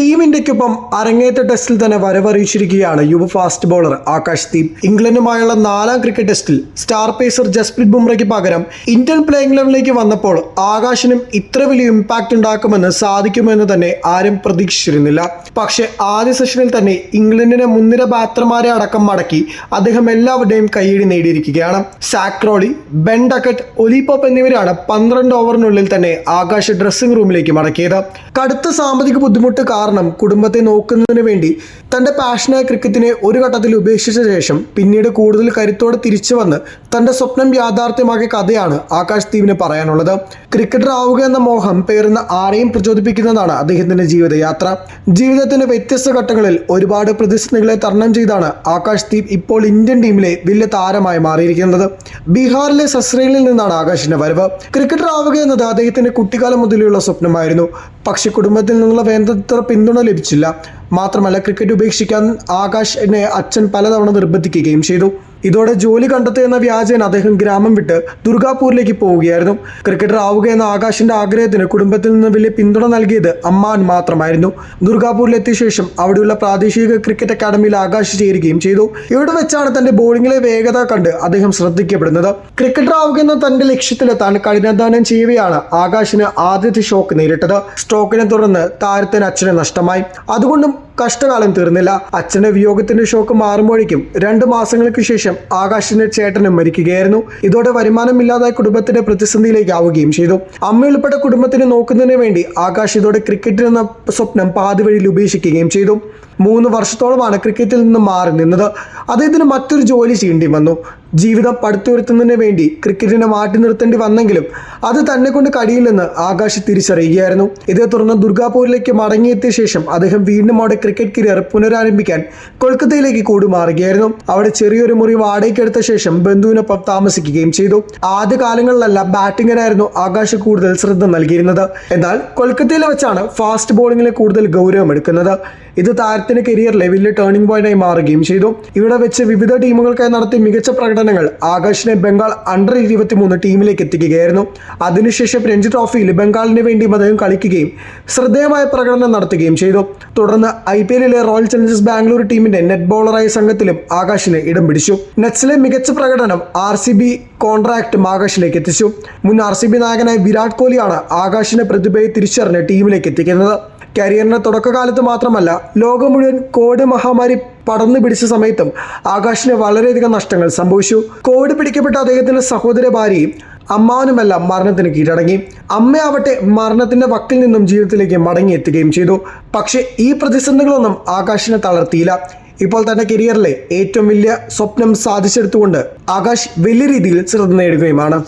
Team ഇന്ത്യക്കൊപ്പം അരങ്ങേറ്റ ടെസ്റ്റിൽ തന്നെ വരവറിയിച്ചിരിക്കുകയാണ് യുവ ഫാസ്റ്റ് ബോളർ ആകാശ് ദീപ്. ഇംഗ്ലണ്ടുമായുള്ള നാലാം ക്രിക്കറ്റ് ടെസ്റ്റിൽ സ്റ്റാർ പേസർ ജസ്പ്രീത് ബുംറയ്ക്ക് പകരം ഇന്ത്യൻ പ്ലേയിംഗ് ലെവലിലേക്ക് വന്നപ്പോൾ ആകാശിനും ഇത്ര വലിയ ഇമ്പാക്റ്റ് ഉണ്ടാക്കുമെന്ന് സാധിക്കുമെന്ന് തന്നെ ആരും പ്രതീക്ഷിച്ചിരുന്നില്ല. പക്ഷെ ആദ്യ സെഷനിൽ തന്നെ ഇംഗ്ലണ്ടിനെ മുൻനിര ബാറ്റർമാരെ അടക്കം മടക്കി അദ്ദേഹം എല്ലാവരുടെയും കയ്യടി നേടിയിരിക്കുകയാണ്. സാക്രോളി ബെൻ ഡക്കറ്റ് ഒലിപോപ്പ് എന്നിവരാണ് പന്ത്രണ്ട് ഓവറിനുള്ളിൽ തന്നെ ആകാശ് ഡ്രസ്സിംഗ് റൂമിലേക്ക് മടക്കിയത്. കടുത്ത സാമ്പത്തിക ബുദ്ധിമുട്ട് കാരണം കുടുംബത്തെ നോക്കുന്നതിന് വേണ്ടി തന്റെ പാഷനായ ക്രിക്കറ്റിനെ ഒരു ഘട്ടത്തിൽ ഉപേക്ഷിച്ച ശേഷം പിന്നീട് കൂടുതൽ കരുത്തോടെ തിരിച്ചു വന്ന് തന്റെ സ്വപ്നം യാഥാർത്ഥ്യമാക്കിയ കഥയാണ് ആകാശ് ദീപിന് പറയാനുള്ളത്. ക്രിക്കറ്റർ ആവുക എന്ന മോഹം പേറുന്ന ആരെയും പ്രചോദിപ്പിക്കുന്നതാണ് അദ്ദേഹത്തിന്റെ ജീവിതയാത്ര. ജീവിതത്തിന്റെ വ്യത്യസ്ത ഘട്ടങ്ങളിൽ ഒരുപാട് പ്രതിസന്ധികളെ തരണം ചെയ്താണ് ആകാശ് ദീപ് ഇപ്പോൾ ഇന്ത്യൻ ടീമിലെ വലിയ താരമായി മാറിയിരിക്കുന്നത്. ബീഹാറിലെ സസ്രയിലിൽ നിന്നാണ് ആകാശിന്റെ വരവ്. ക്രിക്കറ്റർ ആവുക എന്നത് അദ്ദേഹത്തിന്റെ കുട്ടിക്കാലം മുതലുള്ള സ്വപ്നമായിരുന്നു. പക്ഷെ കുടുംബത്തിൽ നിന്നുള്ള വേണ്ടത്ര പിന്തുണ ലഭിച്ചില്ല. മാത്രമല്ല ക്രിക്കറ്റ് ഉപേക്ഷിക്കാൻ ആകാശിനെ അച്ഛൻ പലതവണ നിർബന്ധിക്കുകയും ചെയ്തു. ഇതോടെ ജോലി കണ്ടെത്തുക എന്ന വ്യാജേന അദ്ദേഹം ഗ്രാമം വിട്ട് ദുർഗാപൂരിലേക്ക് പോവുകയായിരുന്നു. ക്രിക്കറ്റർ ആവുക എന്ന ആകാശിന്റെ ആഗ്രഹത്തിന് കുടുംബത്തിൽ നിന്ന് വലിയ പിന്തുണ നൽകിയത് അമ്മാൻ മാത്രമായിരുന്നു. ദുർഗാപൂരിലെത്തിയ ശേഷം അവിടെയുള്ള പ്രാദേശിക ക്രിക്കറ്റ് അക്കാദമിയിൽ ആകാശ് ചേരുകയും ചെയ്തു. ഇവിടെ വെച്ചാണ് തന്റെ ബോളിംഗിലെ വേഗത കണ്ട് അദ്ദേഹം ശ്രദ്ധിക്കപ്പെടുന്നത്. ക്രിക്കറ്റർ ആവുക എന്ന തന്റെ ലക്ഷ്യത്തിലെത്താൻ കഠിനാധ്വാനം ചെയ്യവെയാണ് ആകാശിന് ആദ്യത്തെ ഷോക്ക് നേരിട്ടത്. സ്ട്രോക്കിനെ തുടർന്ന് താരത്തിന് അച്ഛനെ നഷ്ടമായി. അതുകൊണ്ടും കഷ്ടകാലം തീർന്നില്ല. അച്ഛന്റെ വിയോഗത്തിന്റെ ഷോക്ക് മാറുമ്പോഴേക്കും രണ്ട് മാസങ്ങൾക്ക് ശേഷം ആകാശിന്റെ ചേട്ടനും മരിക്കുകയായിരുന്നു. ഇതോടെ വരുമാനമില്ലാതായ കുടുംബത്തിന്റെ പ്രതിസന്ധിയിലേക്ക് ആവുകയും ചെയ്തു. അമ്മ ഉൾപ്പെട്ട കുടുംബത്തിനെ നോക്കുന്നതിന് വേണ്ടി ആകാശ് ഇതോടെ ക്രിക്കറ്റിൽ എന്ന സ്വപ്നം പാതിവഴിയിൽ ഉപേക്ഷിക്കുകയും ചെയ്തു. മൂന്ന് വർഷത്തോളമാണ് ക്രിക്കറ്റിൽ നിന്ന് മാറി നിന്നത്. അദ്ദേഹത്തിന് മറ്റൊരു ജോലി ചെയ്യേണ്ടി വന്നു. ജീവിതം പടുത്തുയർത്തുന്നതിന് വേണ്ടി ക്രിക്കറ്റിനെ മാറ്റി നിർത്തേണ്ടി വന്നെങ്കിലും അത് തന്നെ കൊണ്ട് കഴിയില്ലെന്ന് ആകാശ് തിരിച്ചറിയുകയായിരുന്നു. ഇതേ തുടർന്ന് ദുർഗാപൂരിലേക്ക് മടങ്ങിയെത്തിയ ശേഷം അദ്ദേഹം വീണ്ടും അവിടെ ക്രിക്കറ്റ് കരിയർ പുനരാരംഭിക്കാൻ കൊൽക്കത്തയിലേക്ക് കൂടുമാറുകയായിരുന്നു. അവിടെ ചെറിയൊരു മുറി വാടകയ്ക്കെടുത്ത ശേഷം ബന്ധുവിനൊപ്പം താമസിക്കുകയും ചെയ്തു. ആദ്യ കാലങ്ങളിലല്ല ബാറ്റിംഗിനായിരുന്നു ആകാശ് കൂടുതൽ ശ്രദ്ധ നൽകിയിരുന്നത്. എന്നാൽ കൊൽക്കത്തയിലെ വെച്ചാണ് ഫാസ്റ്റ് ബോളിങ്ങിന് കൂടുതൽ ഗൗരവം എടുക്കുന്നത്. ഇത് താരത്തിന്റെ കരിയറിലെ വലിയ ടേണിംഗ് പോയിന്റായി മാറുകയും ചെയ്തു. ഇവിടെ വെച്ച് വിവിധ ടീമുകൾക്കായി നടത്തിയ മികച്ച പ്രകടനങ്ങൾ ആകാശിനെ ബംഗാൾ അണ്ടർ ഇരുപത്തി മൂന്ന് ടീമിലേക്ക് എത്തിക്കുകയായിരുന്നു. അതിനുശേഷം രഞ്ജി ട്രോഫിയിൽ ബംഗാളിന് വേണ്ടിയും അദ്ദേഹം കളിക്കുകയും ശ്രദ്ധേയമായ പ്രകടനം നടത്തുകയും ചെയ്തു. തുടർന്ന് ഐ പി എല്ലിലെ റോയൽ ചലഞ്ചേഴ്സ് ബാംഗ്ലൂർ ടീമിന്റെ നെറ്റ് ബോളറായ സംഘത്തിലും ആകാശിന് ഇടം പിടിച്ചു. നെറ്റ്സിലെ മികച്ച പ്രകടനം ആർ സി ബി കോൺട്രാക്റ്റും ആകാശിലേക്ക് എത്തിച്ചു. മുൻ ആർ സി ബി നായകനായ വിരാട് കോഹ്ലിയാണ് ആകാശിന്റെ പ്രതിഭയെ തിരിച്ചറിഞ്ഞ് ടീമിലേക്ക് എത്തിക്കുന്നത്. കരിയറിന്റെ തുടക്കകാലത്ത് മാത്രമല്ല ലോകം മുഴുവൻ കോവിഡ് മഹാമാരി പടർന്നു പിടിച്ച സമയത്തും ആകാശിന് വളരെയധികം നഷ്ടങ്ങൾ സംഭവിച്ചു. കോവിഡ് പിടിക്കപ്പെട്ട അദ്ദേഹത്തിന്റെ സഹോദര ഭാര്യയും അമ്മാവനുമെല്ലാം മരണത്തിന് കീഴടങ്ങി. അമ്മയാവട്ടെ മരണത്തിന്റെ വക്കിൽ നിന്നും ജീവിതത്തിലേക്ക് മടങ്ങിയെത്തുകയും ചെയ്തു. പക്ഷേ ഈ പ്രതിസന്ധികളൊന്നും ആകാശിനെ തളർത്തിയില്ല. ഇപ്പോൾ തന്റെ കരിയറിലെ ഏറ്റവും വലിയ സ്വപ്നം സാധിച്ചെടുത്തുകൊണ്ട് ആകാശ് വലിയ രീതിയിൽ ശ്രദ്ധ നേടുകയുമാണ്.